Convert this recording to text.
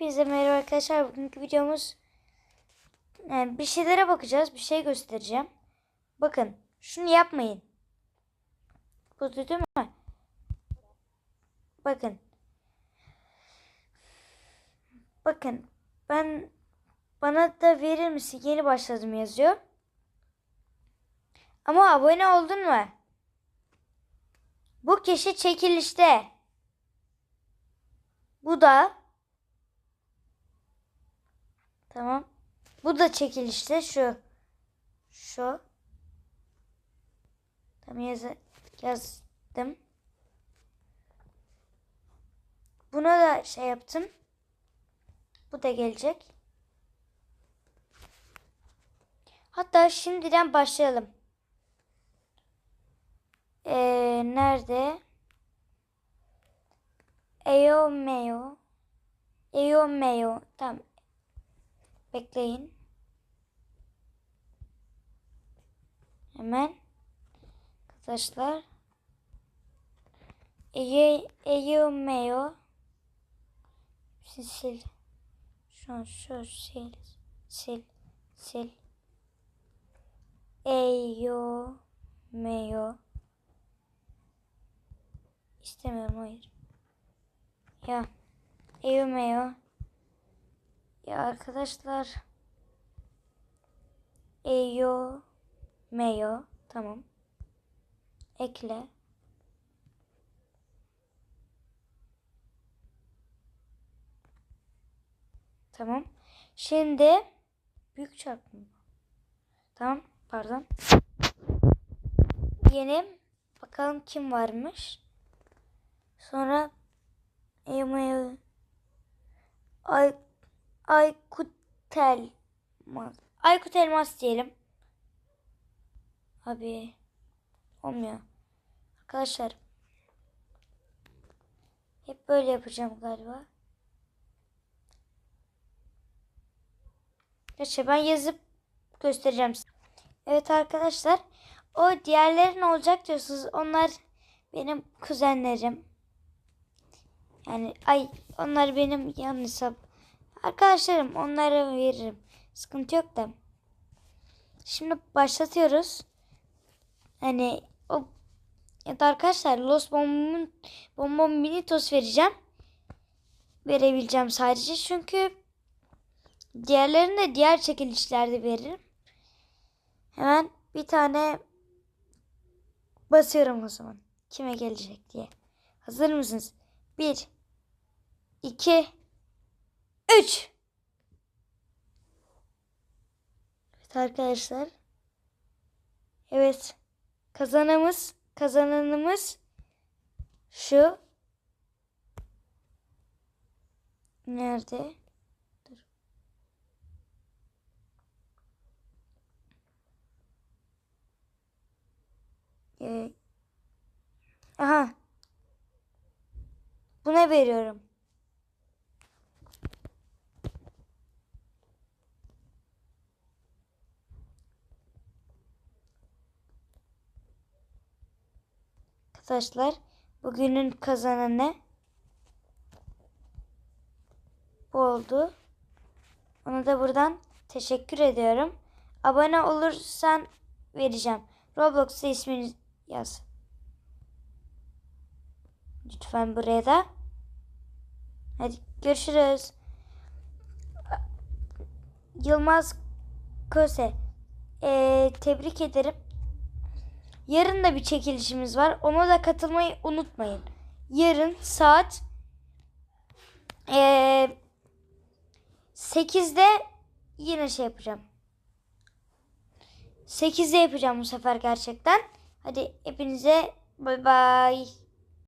Hepinize merhaba arkadaşlar. Bugünkü videomuz yani bir şeylere bakacağız. Bir şey göstereceğim. Bakın şunu yapmayın. Bu değil mi? Bakın. Bakın ben bana da verir misin? Yeni başladım yazıyor. Ama abone oldun mu? Bu kişi çekilişte. Bu da Tamam. Bu da çekilişte şu. Şu. Tamam yaz yazdım. Buna da şey yaptım. Bu da gelecek. Hatta şimdiden başlayalım. Ee, nerede? Eyo Meyo. Eyo Meyo. Tamam. Bekleyin. Hemen. Arkadaşlar. Eye, eyo meyo. Sil, sil. Şu an şu sil. Sil. Sil. Eyo meyo. İstemiyorum hayır. Ya. Eyo meyo. Ya arkadaşlar. Eyo Meyo tamam. Ekle. Tamam. Şimdi büyük çarpı mı? Tamam. Pardon. Yeni bakalım kim varmış. Sonra Eyo Meyo Ay Aykut Elmas. Aykut Elmas diyelim. Abi olmuyor. Arkadaşlar hep böyle yapacağım galiba. Gerçi ben yazıp göstereceğim size. Evet arkadaşlar o diğerlerin olacak diyorsunuz. Onlar benim kuzenlerim. Yani ay onlar benim yan hesap. Arkadaşlarım onlara veririm. Sıkıntı yok da. Şimdi başlatıyoruz. Hani o da arkadaşlar Los Bombom Bombom Minitos vereceğim. Verebileceğim sadece çünkü diğerlerini de diğer çekilişlerde veririm. Hemen bir tane basıyorum o zaman. Kime gelecek diye. Hazır mısınız? 1 2 3 Evet arkadaşlar. Evet. Kazanımız, kazananımız şu. Nerede? Dur. Ee, aha. Buna veriyorum. Arkadaşlar bugünün kazananı bu oldu. Ona da buradan teşekkür ediyorum. Abone olursan vereceğim. Roblox'ta ismini yaz. Lütfen buraya da. Hadi görüşürüz. Yılmaz Köse. Ee, tebrik ederim. Yarın da bir çekilişimiz var. Ona da katılmayı unutmayın. Yarın saat ee, 8'de yine şey yapacağım. 8'de yapacağım bu sefer gerçekten. Hadi hepinize bay bay.